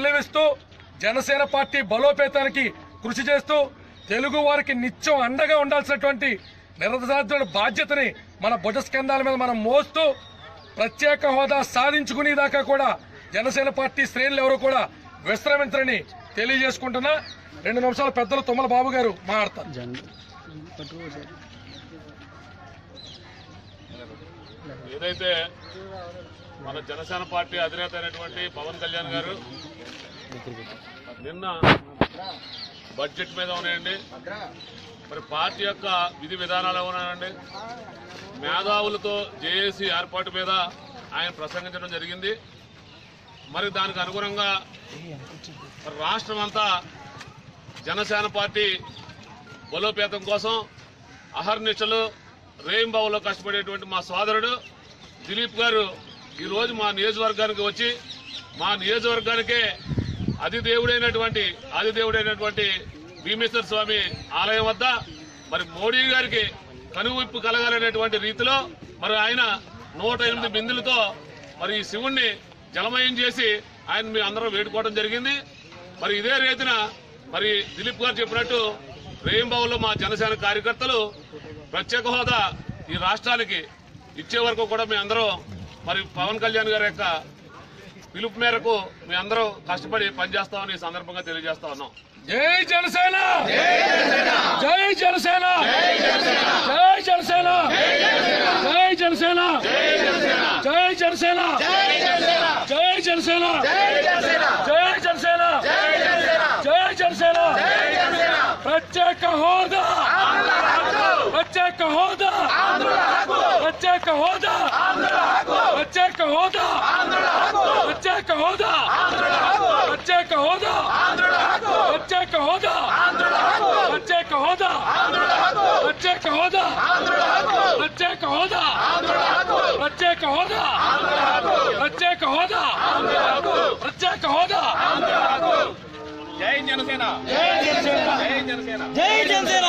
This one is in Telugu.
చేస్తూ జనసేన పార్టీ బలోపేతానికి కృషి చేస్తూ తెలుగు వారికి నిత్యం అండగా ఉండాల్సినటువంటి నిరసాధ్యుల బాధ్యతని మన భుజస్కంధాల మీద మనం మోస్తూ ప్రత్యేక హోదా సాధించుకునేదాకా కూడా జనసేన పార్టీ శ్రేణులు ఎవరు కూడా విశ్రమించరని తెలియజేసుకుంటున్నా. రెండు నిమిషాలు పెద్దలు తుమ్మల బాబు గారు మాట్లాడతారు. ఏదైతే మన జనసేన పార్టీ అధినేత అయినటువంటి పవన్ కళ్యాణ్ గారు నిన్న బడ్జెట్ మీద ఉన్నాయండి. మరి పార్టీ యొక్క విధి విధానాలు ఉన్నాయండి? మేధావులతో జేఏసీ ఏర్పాటు మీద ఆయన ప్రసంగించడం జరిగింది. మరి దానికి అనుగుణంగా మరి రాష్ట్రం అంతా జనసేన పార్టీ బలోపేతం కోసం అహర్నిశలు రెయిన్బావులో కష్టపడేటువంటి మా సోదరుడు దిలీప్ గారు ఈరోజు మా నియోజకవర్గానికి వచ్చి మా నియోజకవర్గానికే అధిదేవుడైనటువంటి ఆదిదేవుడైనటువంటి భీమేశ్వర స్వామి ఆలయం వద్ద మరి మోడీ గారికి కనువిప్పు కలగాలనేటువంటి రీతిలో మరి ఆయన నూట ఎనిమిది బిందులతో మరి ఈ శివుణ్ణి జలమయం చేసి ఆయన మీ అందరం వేడుకోవడం జరిగింది. మరి ఇదే రీతిన మరి దిలీప్ గారు చెప్పినట్టు రేయింబావులో మా జనసేన కార్యకర్తలు ప్రత్యేక హోదా ఈ రాష్ట్రానికి ఇచ్చే వరకు కూడా మీ అందరం మరి పవన్ కళ్యాణ్ గారి యొక్క పిలుపు మేరకు మీ అందరూ కష్టపడి పనిచేస్తామని ఈ సందర్భంగా తెలియజేస్తా ఉన్నాం జై జనసేన జై జనసేన జై జనసేన జై జనసేన జై జనసేన జై జనసేన జై జనసేన జై జనసేన ప్రత్యేక హోదా ప్రత్యేక హోదా ప్రత్యేక హోదా ప్రత్యేక హోదా ప్రత్యేక హోదా ప్రత్యేక హోదా ప్రత్యేక హోదా ప్రత్యేక హోదా ప్రత్యేక హోదా ప్రత్యేక హోదా ప్రత్యేక హోదా ప్రత్యేక హోదా ప్రత్యేక హోదా జై జనసేన జై జనసేన జై జనసేన